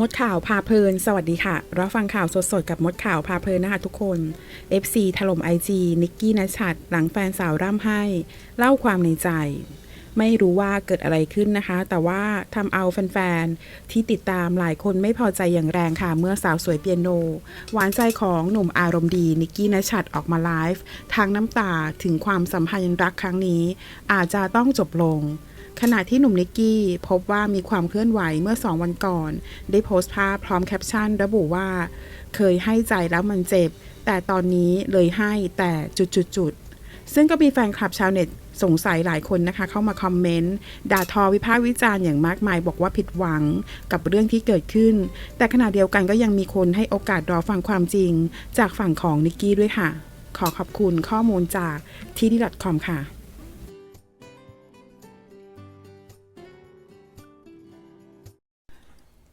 มดข่าวพาเพลิน สวัสดีค่ะ รับฟังข่าวสดๆ กับมดข่าวพาเพลินนะคะทุกคน FC ถล่ม IG นิกกี้นัชชัด หลังแฟนสาวร่ำให้ เล่าความในใจ ไม่รู้ว่าเกิดอะไรขึ้นนะคะ แต่ว่าทำเอาแฟนๆ ที่ติดตามหลายคนไม่พอใจอย่างแรงค่ะ เมื่อสาวสวยเปียโน หวานใจของหนุ่มอารมณ์ดีนิกกี้นัชชัดออกมาไลฟ์ทางน้ำตาถึงความสัมพันธ์รักครั้งนี้ อาจจะต้องจบลง ขณะที่หนุ่มนิกกี้พบว่ามีความเคลื่อนไหวเมื่อ2วันก่อน ได้โพสต์ภาพพร้อมแคปชั่น ระบุว่า เคยให้ใจแล้วมันเจ็บ แต่ตอนนี้เลยให้แต่จุดๆๆซึ่งก็มีแฟนคลับชาวเน็ตสงสัยหลายคนนะคะ เข้ามาคอมเมนต์ด่าทอวิพากษ์วิจารณ์อย่างมากมาย บอกว่าผิดหวังกับเรื่องที่เกิดขึ้น แต่ขณะเดียวกันก็ยังมีคนให้โอกาสรอฟังความจริง จากฝั่งของนิกกี้ด้วยค่ะ ขอขอบคุณข้อมูลจากที่ดี .com ค่ะ